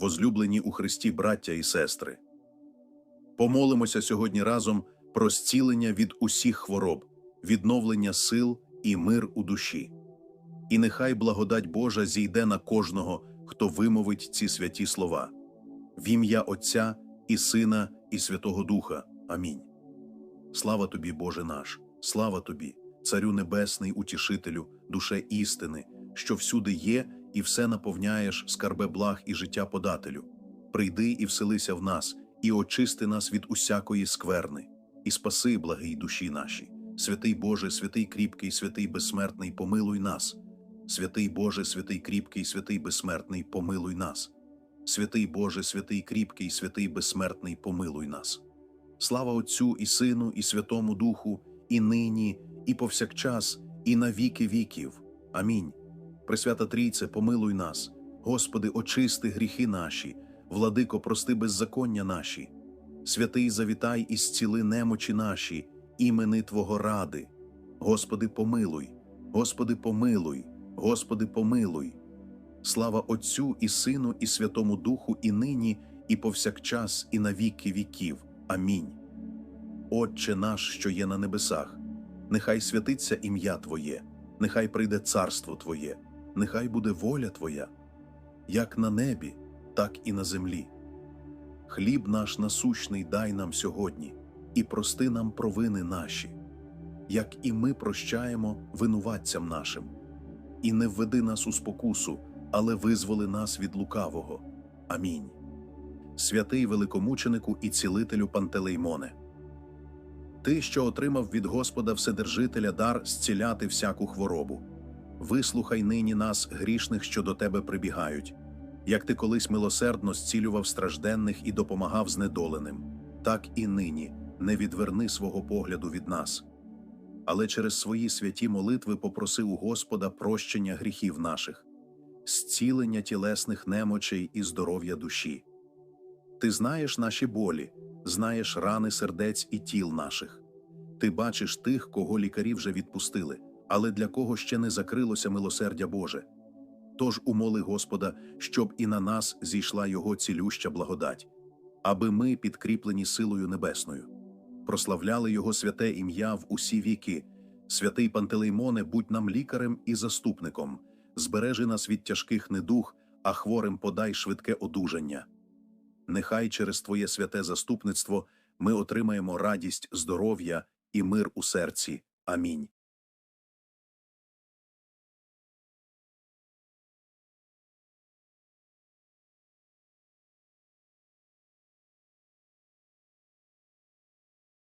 возлюблені у Христі браття і сестри. Помолимося сьогодні разом про зцілення від усіх хвороб, відновлення сил і мир у душі. І нехай благодать Божа зійде на кожного, хто вимовить ці святі слова. В ім'я Отця і Сина, і Святого Духа. Амінь. Слава тобі, Боже наш, слава тобі, Царю Небесний, Утішителю, душе істини, що всюди є і все наповняєш скарбе благ і життя подателю. Прийди і вселися в нас, і очисти нас від усякої скверни, і спаси, благий душі наші. Святий Боже, святий кріпкий, святий безсмертний, помилуй нас. Святий Боже, святий кріпкий, святий безсмертний, помилуй нас. Святий Боже, святий кріпкий, святий безсмертний, помилуй нас. Слава Отцю і Сину, і Святому Духу, і нині, і повсякчас, і на віки віків. Амінь. Пресвята Трійце, помилуй нас, Господи, очисти гріхи наші, владико, прости беззаконня наші. Святий завітай і зціли немочі наші, імени Твого ради. Господи, помилуй, Господи, помилуй, Господи, помилуй. Слава Отцю і Сину, і Святому Духу, і нині, і повсякчас, і на віки віків. Амінь. Отче наш, що є на небесах, нехай святиться ім'я Твоє, нехай прийде царство Твоє, нехай буде воля Твоя, як на небі, так і на землі. Хліб наш насущний дай нам сьогодні, і прости нам провини наші, як і ми прощаємо винуватцям нашим, і не введи нас у спокусу, але визволи нас від лукавого. Амінь. Святий великомученику і цілителю Пантелеймоне. Ти, що отримав від Господа Вседержителя дар зціляти всяку хворобу. Вислухай нині нас, грішних, що до тебе прибігають. Як ти колись милосердно зцілював стражденних і допомагав знедоленим, так і нині не відверни свого погляду від нас. Але через свої святі молитви попроси у Господа прощення гріхів наших, зцілення тілесних немочей і здоров'я душі. Ти знаєш наші болі, знаєш рани сердець і тіл наших. Ти бачиш тих, кого лікарі вже відпустили, але для кого ще не закрилося милосердя Боже. Тож умоли Господа, щоб і на нас зійшла Його цілюща благодать, аби ми, підкріплені силою небесною, прославляли Його святе ім'я в усі віки. Святий Пантелеймоне, будь нам лікарем і заступником, збережи нас від тяжких недуг, а хворим подай швидке одужання. Нехай через Твоє святе заступництво ми отримаємо радість, здоров'я і мир у серці. Амінь.